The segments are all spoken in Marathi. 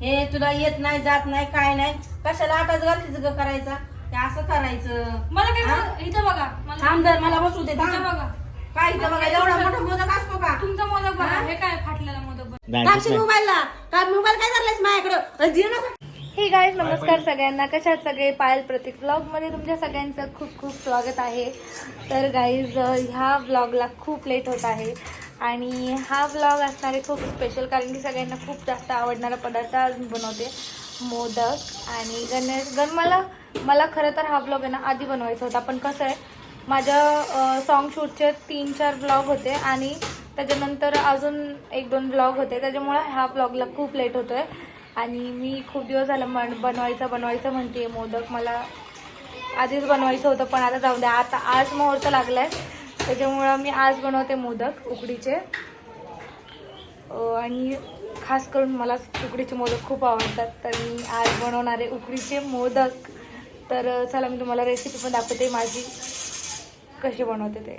हे तुला येत नाही जात नाही काय नाही. कशाला आताच घालतीच ग करायचा? ते असं करायचं. मला काय हा? इथं बघा. मला थांब जर मला बसू दे इथं थांब. बघा. काय इथं बघा? एवढा मोठा मोदक असतो का? तुमचा मोदक बघा. हा? हे काय फाटलेला मोदक बघा. टाकशील. मोबाईलला. काय मोबाईल काय धरलायस माझ्याकडं? दे ना हे गाईज नमस्कार सगळ्यांना. कशा आहात सगळे? पायल प्रतीक ब्लॉगमध्ये तुमच्या सगळ्यांचं खूप खूप स्वागत आहे. तर गाईज ह्या ब्लॉगला खूप लेट होत आहे. आणि हा ब्लॉग असणार आहे खूप स्पेशल कारण की सगळ्यांना खूप जास्त आवडणारा पदार्थ आज बनवते. मोदक आणि गणेश गण मला मला खरं तर हा ब्लॉग आहे ना आधी बनवायचा होता. पण कसं आहे माझ्या सॉन्ग शूटचे तीन चार ब्लॉग होते आणि त्याच्यानंतर अजून एक दोन ब्लॉग होते. त्याच्यामुळं ह्या ब्लॉगला खूप लेट होतो आहे आणि मी खूप दिवस झालं म्हण बनवायचं बनवायचं म्हणते मोदक. मला आधीच बनवायचं होतं पण आता जाऊ द्या. आता आज मुहूर्त आहे त्याच्यामुळं मी आज बनवते मोदक उकडीचे. आणि खास करून मला उकडीचे मोदक खूप आवडतात तर मी आज बनवणारे उकडीचे मोदक. तर चला मी तुम्हाला रेसिपी पण दाखवते माझी कशी बनवते ते.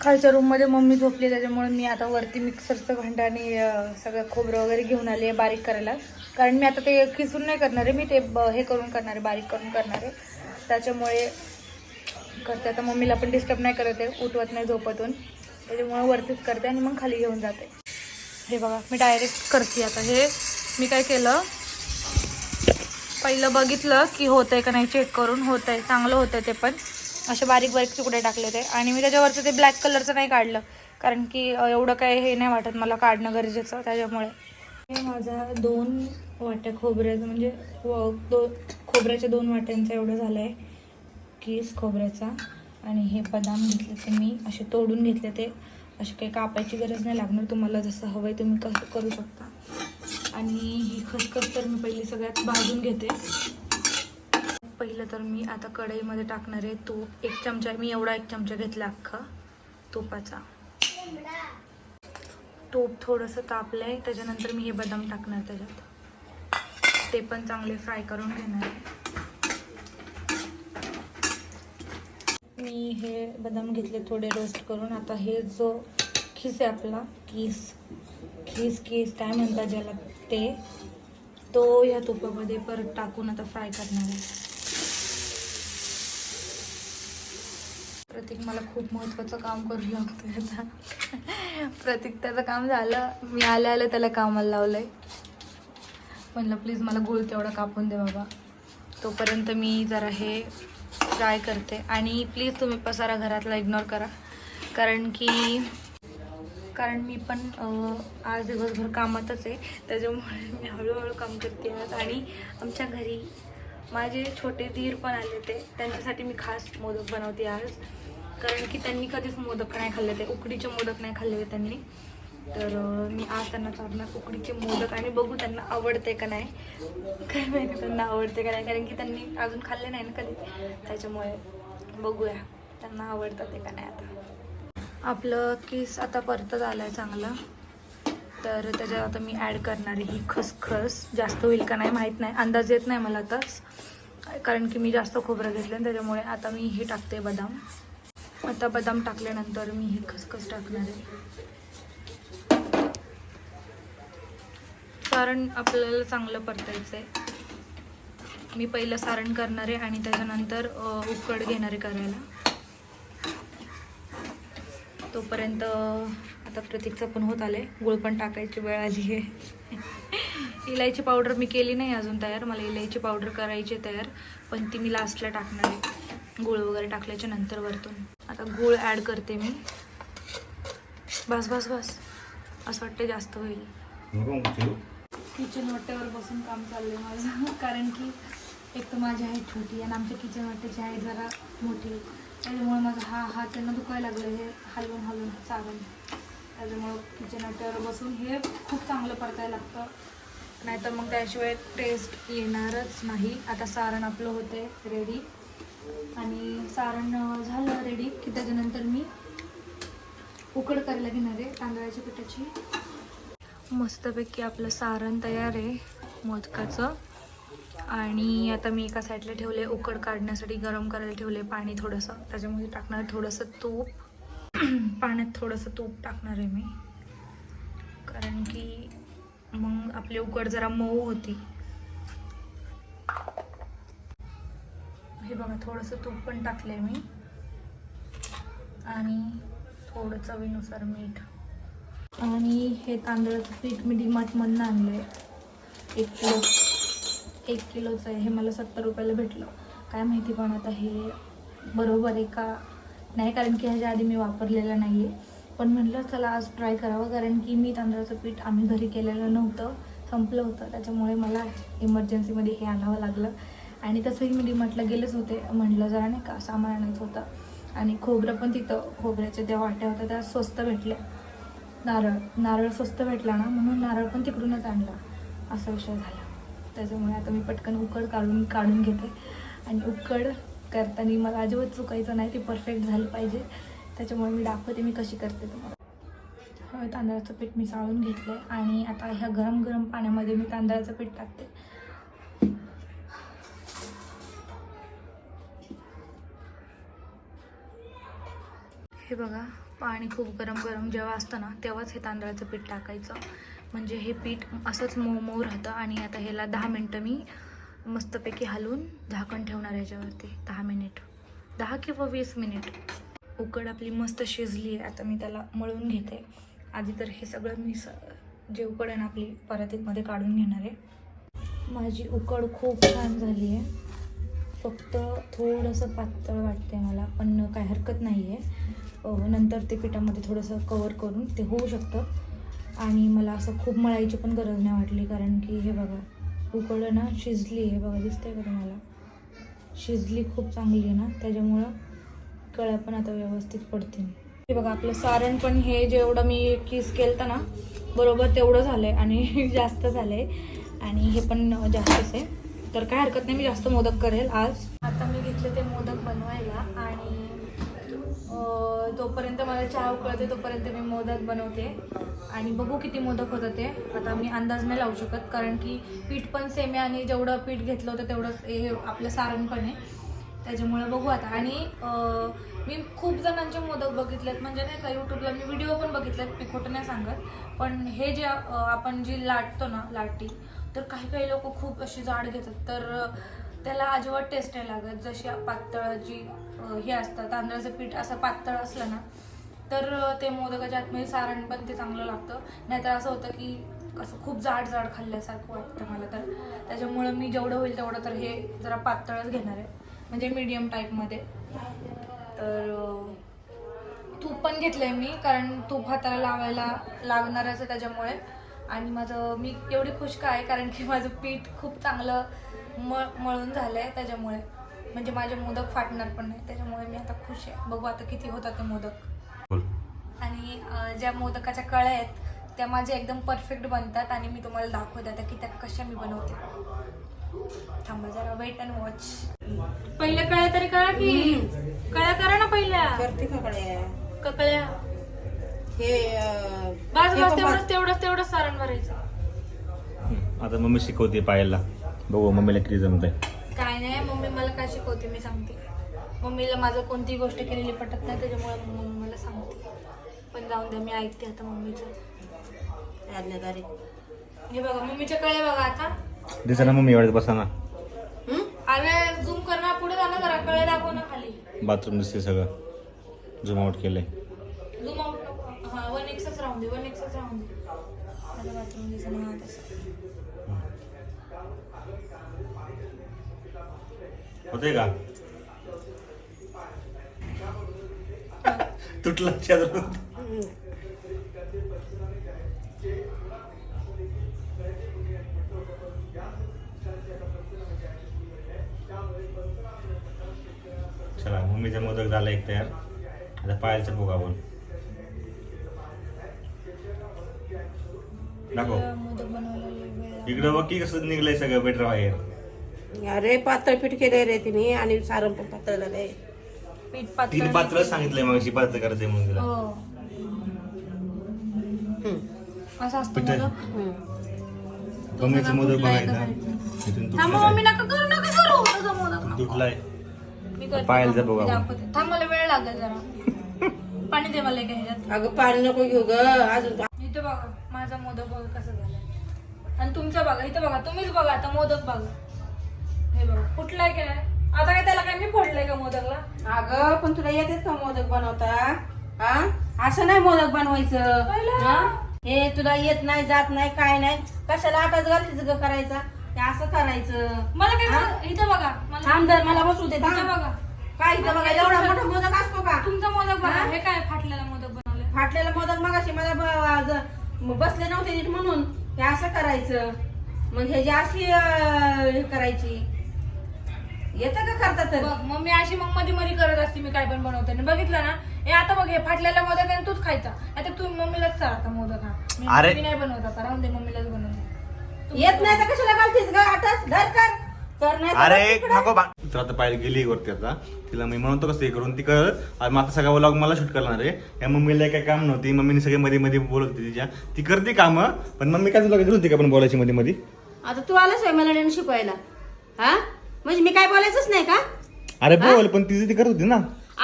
खालच्या रूममध्ये मम्मी झोपली त्याच्यामुळे मी आता वरती मिक्सरचं भांडं आणि सगळं खोबरं वगैरे घेऊन आली आहे बारीक करायला. कारण मी आता ते खिसून नाही करणार आहे. मी ते ब- हे करून करणार आहे बारीक करून करणार आहे. त्याच्यामुळे करते. आता मम्मीला पण डिस्टर्ब नाही करत आहे. उठवत नाही झोपतून. त्याच्यामुळे वरतीच करते आणि मग खाली घेऊन जाते. हे बघा मी डायरेक्ट करते आता हे. मी काय केलं? पहिलं बघितलं की होतंय का नाही चेक करून. होतंय. चांगलं होतंय ते पण. असे बारीक बारीक तुकडे टाकले ते. आणि मी त्याच्यावरचं ते ब्लॅक कलरचं नाही काढलं. कारण की एवढं काय हे नाही वाटत मला काढणं गरजेचं त्याच्यामुळे. माझा दोन वाट्या खोबऱ्याचं म्हणजे दो खोबऱ्याच्या दोन वाट्यांचा एवढं झालं आहे कीस खोबऱ्याचा. आणि हे बदाम घेतले ते मी असे तोडून घेतले ते. असे काही कापायची गरज नाही लागणार तुम्हाला जसं हवं आहे तुम्ही कसं करू शकता. आणि ही खसखस तर मी पहिली सगळ्यात भाजून घेते. पहिलं तर मी आता कढईमध्ये टाकणार आहे तूप. एक चमचा मी एवढा एक चमचा घेतला अख्खा तुपाचा. तूप थोडंसं तापलं आहे त्याच्यानंतर मी हे बदाम टाकणार त्याच्यात. ते पण चांगले फ्राय करून घेणार. आहे मी हे बदाम घेतले थोडे रोस्ट करून. आता हे जो खिस आहे आपला किस खीस किस काय म्हणतात ज्याला ते तो ह्या तुपामध्ये परत टाकून आता फ्राय करणार आहे. प्रतीक मला खूप महत्त्वाचं काम करू लागतोय आता. प्रतीक त्याचं काम झालं. मी आल्या आल्या त्याला कामाला लावलंय. म्हणलं प्लीज मला गुळ तेवढा कापून दे बाबा. तोपर्यंत मी जरा हे ट्राय करते. आणि प्लीज तुम्ही पसारा घरातला इग्नोर करा. कारण की कारण मी पण आज दिवसभर कामातच आहे. त्याच्यामुळे मी हळूहळू काम करते आज. आणि आमच्या घरी माझे छोटे धीर पण आले ते त्यांच्यासाठी मी खास मोदक बनवते आज. कारण की त्यांनी कधीच मोदक नाही खाल्ले ते उकडीचे मोदक नाही खाल्ले त्यांनी. तर मी आज त्यांना चालणार उकडीचे मोदक आणि बघू त्यांना आवडते का नाही. काय माहिती त्यांना आवडते का नाही कारण की त्यांनी अजून खाल्ले नाही ना कधी. त्याच्यामुळे बघूया त्यांना आवडतं ते का नाही आता. आपलं केस आता परत आलं आहे चांगलं. तर त्याच्यात आता मी ॲड करणार आहे ही खसखस. जास्त होईल का नाही माहीत नाही अंदाज येत नाही मला आताच. कारण की मी जास्त खोबरं घेतलं आणि त्याच्यामुळे आता मी हे टाकते बदाम. आता बदाम टाकल्यानंतर मी हे खसखस टाकणार आहे. सारण आपल्याला चांगलं परतायचं आहे मी पहिलं सारण करणार आहे आणि त्याच्यानंतर उकड घेणार आहे करायला. तोपर्यंत आता प्रतीकचं पण होत आले गुळ पण टाकायची वेळ आली आहे. इलायची पावडर मी केली नाही अजून तयार. मला इलायची पावडर करायची आहे तयार. पण ती मी लास्टला टाकणार आहे. गुळ वगैरे टाकल्याच्या नंतर वरतून. आता गुळ ॲड करते मी. बस बस बस. असं वाटतं जास्त होईल. किचन वाट्यावर बसून काम चाललंय माझं. कारण की एक तर माझी आहे छोटी आणि आमच्या किचन वाट्याची आहे जरा मोठी त्याच्यामुळे माझा हा हात त्यांना दुखायला लागलं हे हलवून हलवून चालून त्याच्यामुळं किचन वाट्यावर बसून हे खूप चांगलं परतायला लागतं. नाहीतर मग त्याशिवाय टेस्ट येणारच नाही. आता सारण आपलं होते रेडी आणि सारण झालं रेडी की त्याच्यानंतर मी उकड करायला घेणार आहे तांदळाच्या पिठाची. मस्तपैकी आपलं सारण तयार आहे मोदकाचं. आणि आता मी एका साईडला ठेवले उकड काढण्यासाठी गरम करायला ठेवले पाणी थोडंसं. त्याच्यामध्ये टाकणार थोडंसं तूप. पाण्यात थोडंसं तूप टाकणार आहे मी. कारण की मग आपली उकड जरा मऊ होती. हे बघा थोडंसं तूप पण टाकले मी. आणि थोडं चवीनुसार मीठ. आणि हे तांदळाचं पीठ मी डिमार्टमधनं आणलं आहे एक किलो एक किलोचं आहे. हे मला सत्तर रुपयाला भेटलं. काय माहिती पण आता हे बरोबर आहे का? नाही कारण की ह्याच्या आधी मी वापरलेलं नाही आहे पण म्हटलं चला आज ट्राय करावं. कारण की मी तांदळाचं पीठ आम्ही घरी केलेलं नव्हतं. संपलं होतं. त्याच्यामुळे मला इमर्जन्सीमध्ये हे आणावं लागलं. आणि तसंही मी डीमार्टला गेलेच होते. म्हटलं जरा नाही का सामान आणायचं होतं. आणि खोबरं पण तिथं खोबऱ्याच्या त्या वाट्या होत्या त्या स्वस्त भेटल्या. नारळ नारळ स्वस्त भेटला ना म्हणून नारळ पण तिकडूनच आणला. असा विषय झाला. त्याच्यामुळे आता मी पटकन उकड काढून काढून घेते. आणि उकड करताना मला अजिबात चुकायचं नाही ते परफेक्ट झालं पाहिजे. त्याच्यामुळे मी दाखवते मी कशी करते तुम्हाला. तांदळाचं पीठ मी साळून घेतलं आहे आणि आता ह्या गरम गरम पाण्यामध्ये मी तांदळाचं पीठ टाकते. हे बघा पाणी खूप गरम गरम जेव्हा असतं ना तेव्हाच हे तांदळाचं पीठ टाकायचं. म्हणजे हे पीठ असंच मऊ मऊ राहतं आणि आता ह्याला दहा मिनटं मी मस्तपैकी हलवून झाकण ठेवणार याच्यावरती. दहा मिनिट. दहा किंवा वीस मिनिट. उकड आपली मस्त शिजली आहे. आता मी त्याला मळून घेते. आधी तर हे सगळं मी स जे उकड आहे ना आपली परातीमध्ये काढून घेणार आहे. माझी उकड खूप छान झाली आहे. फक्त थोडंसं पातळ वाटते मला. पण काय हरकत नाही आहे नंतर ते पिठामध्ये थोडंसं कवर करून ते होऊ शकतं. आणि मला असं खूप मळायची पण गरज नाही वाटली कारण की हे बघा उकळलं ना शिजली आहे बघा दिसतंय का तुम्हाला? शिजली खूप चांगली आहे ना त्याच्यामुळं कळ्या पण आता व्यवस्थित पडतील. हे बघा आपलं सारण पण हे जेवढं मी किस केलं ना बरोबर तेवढं झालं आहे आणि जास्त झालं आहे आणि हे पण जास्तच आहे. तर काय हरकत नाही मी जास्त मोदक करेल आज. आता मी घेतले ते मोदक बनवायला आणि जोपर्यंत मला चहा उकळते तोपर्यंत मी मोदक बनवते. आणि बघू किती मोदक होतं ते. आता मी अंदाज नाही लावू शकत कारण की पीठ पण सेम आहे आणि जेवढं पीठ घेतलं होतं तेवढंच हे आपलं सारण पण आहे त्याच्यामुळे बघू आता. आणि मी खूप जणांचे मोदक बघितलेत. म्हणजे नाही का यूट्यूबला मी व्हिडिओ पण बघितलेत मी खोटं नाही सांगत. पण हे जे आपण जी लाटतो ना लाटी तर काही काही लोक खूप अशी जाड घेतात. तर त्याला अजिबात टेस्ट नाही लागत. जशी पातळ जी हे असतं तांदळाचं पीठ असं पातळ असलं ना तर ते मोदकाच्या आतमध्ये सारण पण ते चांगलं लागतं. नाहीतर असं होतं की असं खूप जाड जाड खाल्ल्यासारखं वाटतं मला तर. त्याच्यामुळं मी जेवढं होईल तेवढं तर हे जरा पातळच घेणार आहे. म्हणजे मीडियम टाईपमध्ये तर तूप पण घेतलंय मी कारण तूप हाताला लावायला लागणारच आहे त्याच्यामुळे. आणि माझं मी एवढी खुश का आहे कारण की माझं पीठ खूप चांगलं मळ मळून झालं आहे त्याच्यामुळे. म्हणजे माझे मोदक फाटणार पण नाही त्याच्यामुळे मी आता खुश आहे. बघू आता किती होतात ते मोदक. आणि ज्या मोदकाच्या कळ्या आहेत त्या माझ्या एकदम परफेक्ट बनतात आणि मी तुम्हाला दाखवते आता की त्या कशा मी बनवते. थांबा जरा वेट अँड वॉच पहिल्या कळ्या तरी कळा की. कळ्या करा ना पहिल्या. करते का कळ्या? ककळ्या हे बस हे बस तेवढंच तेवढंच तेवढंच सारण भरायचं. आता मम्मी शिकवते पायाला. बघू मम्मीला किती जमत आहे काय नाही मम्मी मला काय शिकवते मी सांगते. मम्मीला माझं कोणतीही गोष्ट केलेली पटत नाही त्याच्यामुळे मम्मी मला सांगते. पण जाऊन द्या मी ऐकते आता मम्मीचं. आज्ञाकारी हे बघा मम्मीच्या कळ्या बघा आता. दिसा ना मम्मी एवढ्यात बसा ना? अरे झूम कर ना पुढे जा ना जरा कळे दाखव ना खाली. बाथरूम दिसते सगळं. झूम आउट केलंय. झूम आउट नको. हा वन एक्सच राहून दे वन एक्सच राहून दे. माझं बाथरूम दिसणं होते का? तुटला. चला मम्मीचा मोदक झाला एक तयार. आता पायाचं बघू आपण. दाखव. इकडं बघ की कसं निघलंय सगळं बेटर बाहेर. अरे पातळ पीठ केलंय रे तिने आणि सारण पण पातळ झालंय. पीठ पातळ तीन पात्र सांगितलंय मग पात्र करायचंय म्हणून तिला. हो. असं असतं मोदक कुठला बघायचा का इथून थांब मम्मी तुटलाय नका करू नका करू. तुझं मोदक नको. तुटलाय. मी करते पायाला थांब, बघू मी आपण. दाखवते. थांब मला वेळ लागेल जरा. पाणी दे मला एका ह्याच्यात. अगं पाणी नको घेऊ ग. अजून इथे बघा माझा मोदक बघा कसा झालाय. आणि तुमचा बघा इथे बघा तुम्हीच बघा आता मोदक बघा. हे बघा फुटलाय काय? आता काय त्याला काय मी फोडलंय का मोदकला? अगं पण तुला येतेच का मोदक बनवता? हा? असं नाही मोदक बनवायचं. पहिलं. हा? हे तुला येत नाही जात नाही काय नाही. कशाला आटाच घालतीच ग करायचा? हे असं करायचं. मला काय हा? इथं बघा मला थांब जर मला बसू दे इथं बघा. काय इथं बघा एवढा मोठा मोदक असतो का? तुमचा मोदक बघा हा? हे काय फाटलेला मोदक बनवलंय? फाटलेला मोदक मगाशी मला ब- ज- म- बसले नव्हते नीट म्हणून. हे असं करायचं. मग ह्याची अशी अं, हे करायची येतं का करता तर? बघ मग मी अशी मग मध्ये मध्ये करत असते मी काय पण बनवते. आणि बघितलं ना हे आता बघ हे फाटलेला मोदक आहे आणि तूच खायचा. आता तू मम्मीलाच चाल आता मोदक हा. अरे. मी नाही बनवत आता राहून दे मम्मीलाच बनवते. तू येत नाही तर कशाला घालतीस ग? आटाच धर कर. कर नाही तर अरे बस तिकडं. नको बा. तर आता पाहिजे गेली वरती आता. तिला मी म्हणतो कसं हे करून ती कर. आणि मग आता सगळा व्लॉग मला शूट करणार आहे. या मम्मीला काय काम नव्हती. मम्मीने सगळे मध्ये मध्ये बोलत होती तिच्या. ती करते कामं पण मम्मी काय तुला गरज होती का पण बोलायची मध्ये मध्ये आता तू आलास होय मला शिकवायला? हा? म्हणजे मी काय बोलायचंच नाही का? अरे बोल पण तिची ती करत होती ना.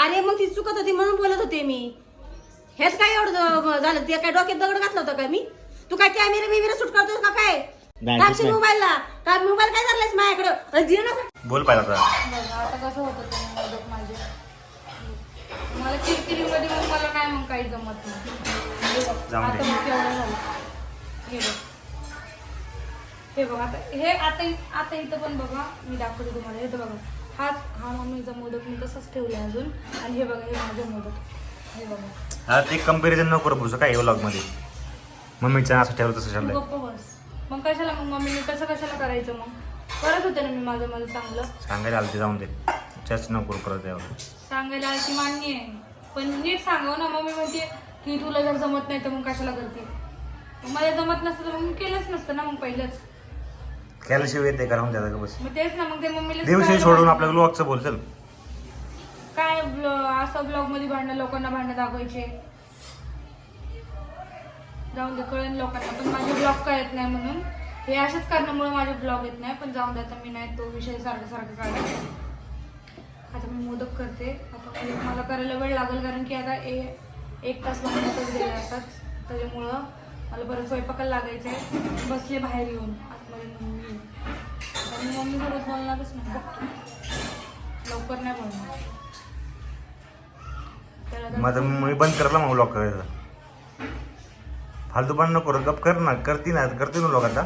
अरे मग ती चुकत होती म्हणून बोलत होते मी. हेच काय एवढं झालं? ते काय डोक्यात दगड घातला होता का मी? तू काय कॅमेरा बिमेरा शूट करतोस का काय? नाही, टाकशील नाही. मोबाईलला काय मोबाईल काय झालायस माझ्याकडं? अरे दे नको बोल पाहिजे आता. बघा आता कसं होतं ते मोदक माझे? मला किरकिरीमध्ये मग मला काय मग काही जमत नाही. हे बघ, जाऊ दे. आता मग केवढं झालं? बघ. हे बघ आता हे आता आता इथं पण बघा मी दाखवते तुम्हाला. हे तर बघा हाच हा मम्मीचा मोदक मी तसंच ठेवला अजून. आणि हे बघा हे माझं मोदक. हे बघा. हा ते कंपॅरिझन नको करू पुढचं काय व्लॉगमध्ये? मम्मीच्या असं ठेवलं तसं गप्प बस. मग कशाला मग मम्मीने कसं कशाला करायचं मग? करत होते ना मी माझं माझं चांगलं. सांगायला आलं ते जाऊन दे. नको करू परत सांगायला ती मान्य आहे. पण नीट सांगाव ना मम्मी म्हणते की तुला जर जमत नाही तर मग कशाला करते? मग मला जमत नसतं तर मग मी केलंच नसतं ना मग पहिलंच. केल्याशिवाय येते का राहून द्या का बस. मग तेच ना मग ते मम्मीला देवशी सोडून. आपल्या व्लॉगचं बोल चल काय ब्ल- असं ब्लॉगमध्ये भांडणं लोकांना भांडणं दाखवायचे. जाऊन दे कळेल लोकांना. पण माझे ब्लॉग काय येत नाही म्हणून. हे अशाच कारणामुळे माझे ब्लॉग येत नाही पण जाऊन दे आता मी नाही तो विषय सारखं सारखं काढायचा आता मी मोदक करते. आता मला करायला वेळ लागेल कारण की आता ए एक तास लागण्यातच गेला असताच त्याच्यामुळं मला परत स्वयंपाकाला लागायचं आहे बसले बाहेर येऊन. आतमध्ये मम्मी आणि मी मम्मीसोबत बोलणारच नाही. बघतो लवकर नाही बोलणार. माझं मी बंद करला मग करायचा फालतू पण नको गप कर ना. करती ना करते ना व्लॉग आता.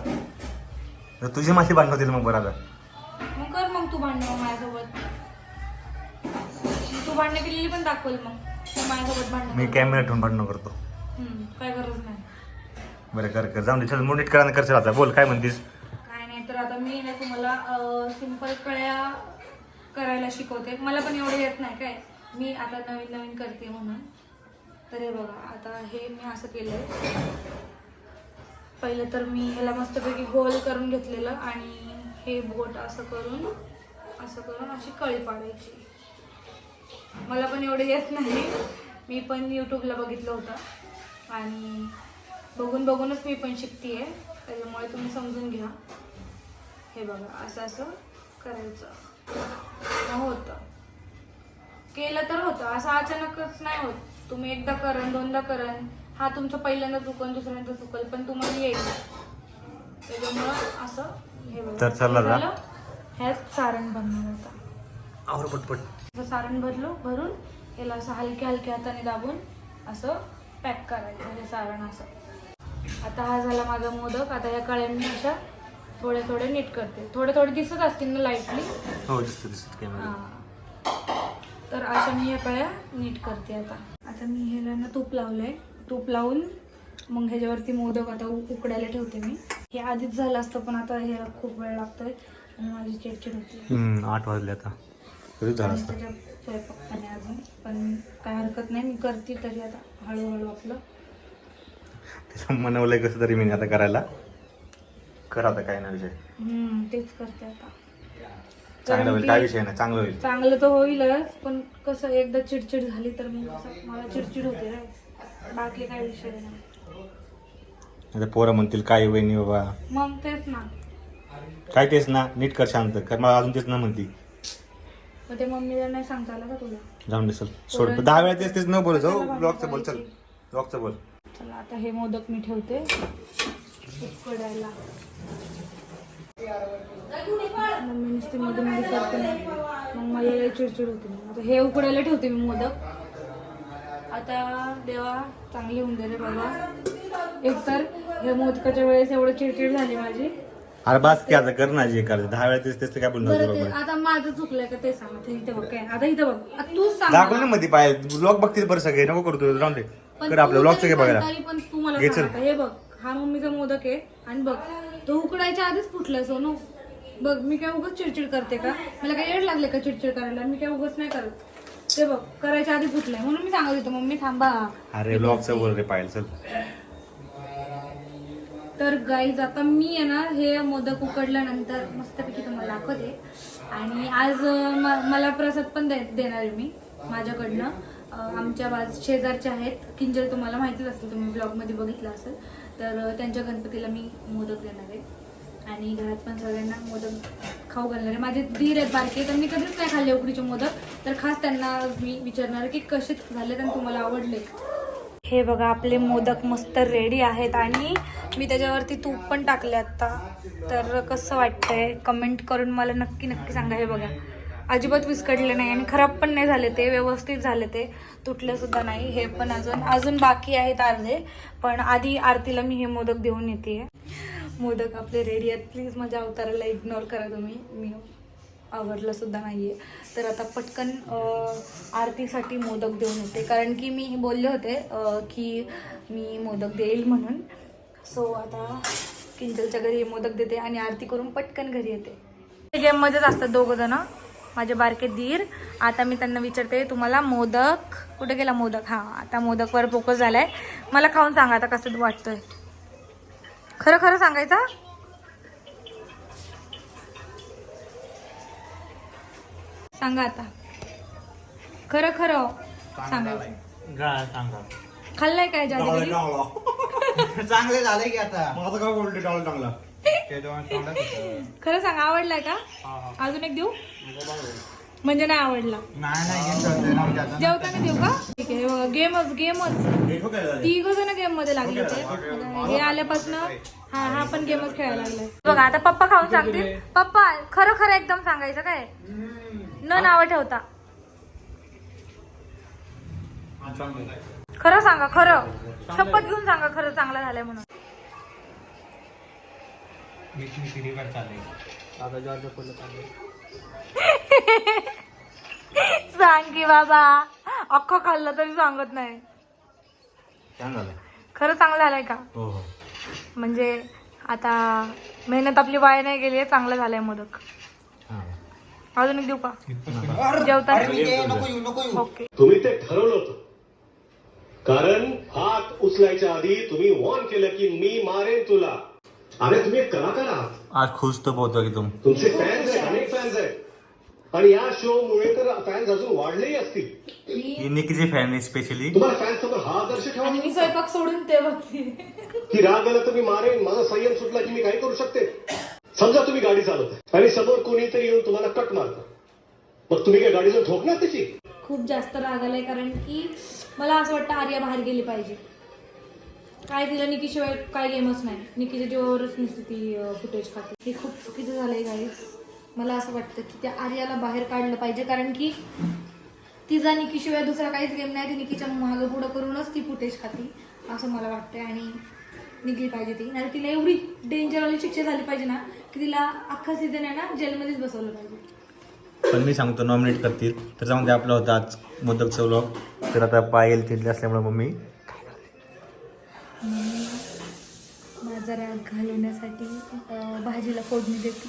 तर तुझी माझी भांडण होतील मग बरं आता. मग कर मग तू भांडण माझ्यासोबत. तू भांडणं केलेली पण दाखवल मग. भांडण मी कॅमेरा ठेवून भांडणं करतो. काय गरज नाही. बरं कर कर. जाऊन दे. चल मोनिट करा करशील आता. बोल काय म्हणतीस? तर आता मी ना तुम्हाला सिंपल कळ्या करायला शिकवते. मला पण एवढं येत नाही काय. मी आता नवीन नवीन करते म्हणून. तर हे बघा आता हे मी असं केलंय. पहिलं तर मी ह्याला मस्तपैकी गोल करून घेतलेलं आणि हे बोट असं करून असं करून अशी कळी पाडायची. मला पण एवढं येत नाही. मी पण यूट्यूबला बघितलं होतं. आणि बघून बघूनच मी पण शिकते आहे त्याच्यामुळे तुम्ही समजून घ्या. हे बघा असं असं करायचं. होतं. केलं तर होतं. असं अचानकच नाही होत. तुम्ही एकदा करन दोनदा करन हा तुमचं पहिल्यांदा चुकन दुसऱ्यांदा चुकल पण तुम्हाला येईल. त्याच्यामुळं असं हे बघा. तर चला जा. झालं? ह्यात सारण बनणार आता. आवर पटपट. असं सारण भरलो भरून याला असं हलक्या हलक्या हाताने दाबून असं पॅक करायचं हे सारण असं. आता हा झाला माझा मोदक. आता या कळ्यांनी अशा थोडे थोडे नीट करते. थोडे थोडे दिसत असतील ना लाईटली हो दिसत दिसत कॅमेरा तर अशा मी ह्या कळ्या नीट करते आता. आता मी ह्याला ना तूप लावलंय. तूप लावून मग ह्याच्यावरती मोदक आता उकडायला ठेवते मी. हे आधीच झालं असतं पण आता ह्याला खूप वेळ लागतोय आणि माझी चिडचिड होती. आठ वाजले आता. कधी झालं आणि असतं. त्याच्यात स्वयंपाक पण आहे अजून. पण काय हरकत नाही मी करते तरी आता हळूहळू आपलं. मनवलंय कसं तरी मी आता करायला. कर आता काय नाही विषय. हम्म, तेच करते आता. चांगलं होईल काय विषय नाही चांगलं होईल. चांगलं तर होईलच पण कसं एकदा चिडचिड झाली तर मग कसं मला चिडचिड होते रे बाकी काय विषय नाही. आता पोरं म्हणतील काय वहिनी बाबा? मग तेच ना. काय तेच ना नीट कर शांत कर मला अजून तेच ना म्हणती. मग ते मम्मीला नाही सांगता आलं का तुला? जाऊन दे चल. सोड. दहा वेळा तेच तेच न बोल जाऊ. ब्लॉगचं बोल चल. ब्लॉगचं बोल. चला आता हे मोदक मी ठेवते. उकडायला मम्मी नुसती मध्ये मध्ये करते. मग मला चिडचिड होते. आता हे उकडायला ठेवते मी मोदक. आता देवा चांगली होऊन दे बाबा. एकतर हे मोदकाच्या वेळेस एवढं चिडचिड झाली माझी. अरे बास की आता कर ना जे करायचं दहा वेळा तेच तेच ते काय बोलणार बरं ते बरोबर आता माझं चुकलंय का ते सांग. आता इथं बघ काय. आता इथं बघ. आता तूच सांग मला. ना मध्ये पाय. ब्लॉग बघतील बरं सगळे. नको करू तू राहून दे. पण कर आपलं तू तरी काय बघायला. पण- तरी पण तू मला घे सांग चल. आता, हे बघ. हा मम्मीचा मोदक आहे. आणि बघ तो उकडायच्या आधीच फुटलाय सोनू बघ मी काय उगाच चिडचिड करते का? मला काय येड लागले का चिडचिड करायला? मी काय उगाच नाही करत. ते बघ करायच्या आधी फुटलाय. म्हणून मी सांगत होतो मम्मी थांबा. अरे ब्लॉगचं बोल रे चल. तर गाईज आता मी आहे ना हे मोदक उकडल्यानंतर मस्तपैकी तुम्हाला दाखवते. आणि आज मला प्रसाद पण देणार आहे मी माझ्याकडनं. आमच्या बाज शेजारचे आहेत. किंजल तुम्हाला माहितीच असेल तुम्ही ब्लॉगमध्ये बघितलं असेल. तर त्यांच्या गणपतीला मी मोदक देणार आहे. आणि घरात पण सगळ्यांना मोदक खाऊ घालणार आहे. माझे धीर आहेत बारके तर मी कधीच नाही खाल्ले उकडीचे मोदक. तर खास त्यांना मी विचारणार आहे की कसे झाले आणि तुम्हाला आवडले. हे बघा आपले मोदक मस्त रेडी आहेत आणि मी त्याच्यावरती तूप पण टाकले आता. तर कसं वाटतंय? कमेंट करून मला नक्की नक्की सांगा हे बघा. अजिबात विस्कटले नाही आणि खराब पण नाही झाले ते व्यवस्थित झाले ते. तुटले सुद्धा नाही. हे पण अजून अजून बाकी आहेत अर्धे. पण आधी आरतीला मी हे मोदक देऊन येते. मोदक आपले रेडी आहेत. प्लीज माझ्या अवताराला इग्नोर करा तुम्ही. मी आवरलं सुद्धा आहे तर आता पटकन आरतीसाठी मोदक देऊन येते. कारण की मी बोलले होते की मी मोदक देईल म्हणून. सो आता किंजलच्या घरी मोदक देते आणि आरती करून पटकन घरी येते. गेममध्येच असतात दोघं जण. माझे बारके धीर आता मी त्यांना विचारते तुम्हाला मोदक कुठे गेला मोदक? हां आता मोदकवर फोकस झालाय. मला खाऊन सांगा आता कसं वाटतंय. खरं खरं सांगायचं? सांगा आता. खरं खरं सांगायचं खाल्लाय काय जादूगिरी? चांगले झाले की आता. आता काय बोलते डाळ चांगला. खरं सांग आवडलाय का? अजून एक देऊ? म्हणजे नाही आवडला. जेवताना देऊ का? ठीक आहे हे गेमच गेमच. तिघ जण गेममध्ये लागले होते. हे आल्यापासून हा हा पण गेमच खेळायला लागलाय. बघा आता पप्पा खाऊन सांगतील. पप्पा खरं खरं एकदम सांगायचं काय? न नाव ठेवता. खरं सांगा खरं. शपथ घेऊन सांगा खरं चांगलं झालंय म्हणून. सांग की बाबा अख्खं खाल्लं तरी सांगत नाही. खरं चांगलं झालंय का? हो हो. म्हणजे आता मेहनत आपली वाया नाही गेली चांगलं झालंय मोदक. हां. अजून एक देऊ का? अरे जेवताना. मी ते नको येऊ नको येऊ. ओके. तुम्ही ते ठरवलं होतं. कारण हात उचलायच्या आधी तुम्ही वॉर्न केलं की मी मारेन तुला. अरे तुम्ही एक कलाकार आहात. आज खुश तो पोहतो की तुम. तुमचे फॅन्स आहेत अनेक फॅन्स आहेत. आणि या शो मुळे तर फॅन्स अजून वाढलेही असतील. ही निकीचे फॅन आहे स्पेशली तुम्हाला फॅन्स समोर हा आदर्श ठेवा. आणि मी स्वयंपाक सोडून ते बघते. की राग आला तर मी मारेन. माझा संयम सुटला की मी काही करू शकते. समजा तुम्ही गाडी चालवताय आणि समोर कोणीतरी येऊन तुम्हाला कट मारतं. मग तुम्ही काय गाडीला ठोकणार त्याची? खूप जास्त राग आलाय कारण की मला असं वाटतं आर्या बाहेर गेली पाहिजे. काय तिला निकीशिवाय काय गेमच नाही. निकीच्या जीवावरच नसते ती फुटेज खाते. हे खूप चुकीचं झालंय गाईस मला असं वाटतं की त्या आर्याला बाहेर काढलं पाहिजे कारण की तिचा निकीशिवाय दुसरा काहीच गेम नाही. ती निकीच्या मागं पुढं करूनच ती फुटेज खाते असं मला वाटतंय. आणि निघली पाहिजे ती. नाही तिला एवढी डेंजरवाली शिक्षा झाली पाहिजे ना की तिला अख्खा सीझन आहे ना जेलमध्येच बसवलं पाहिजे. पण मी सांगतो नॉमिनेट करतील. तर त्यामध्ये आपला होता आज मोदकचा व्लॉग तर आता पायल तिथले असल्यामुळे मम्मी माझा राग घालवण्यासाठी भाजीला फोडणी देते.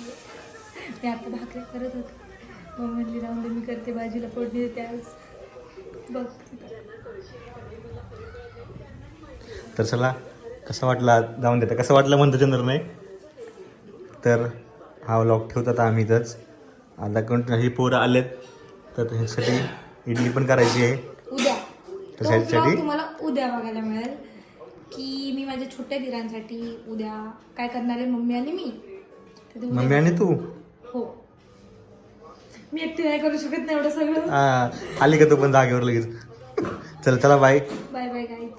मी आता भाकरी करत होते. मग म्हणली राहून दे मी करते भाजीला फोडणी देते आज. बघ तर चला कसं वाटला? जाऊन देता. कसं वाटलं म्हणतो चंद्र नाही? तर हा व्लॉग ठेवतात आम्ही इथंच. आता कंटिन्यू ही पोरं आलेत. तर त्याच्यासाठी इडली पण करायची आहे. उद्या. तर तो ह्याच्यासाठी? vlog तुम्हाला उद्या बघायला मिळेल. की मी माझ्या छोट्या दिरांसाठी उद्या काय करणार आहे मम्मी आणि मी? तर ते उद्या- मम्मी आणि तू? हो. मी एकटी नाही करू शकत नाही एवढं सगळं. हा, आली का तू पण जागेवर लगेच? चला चला बाय बाय बाय गाईज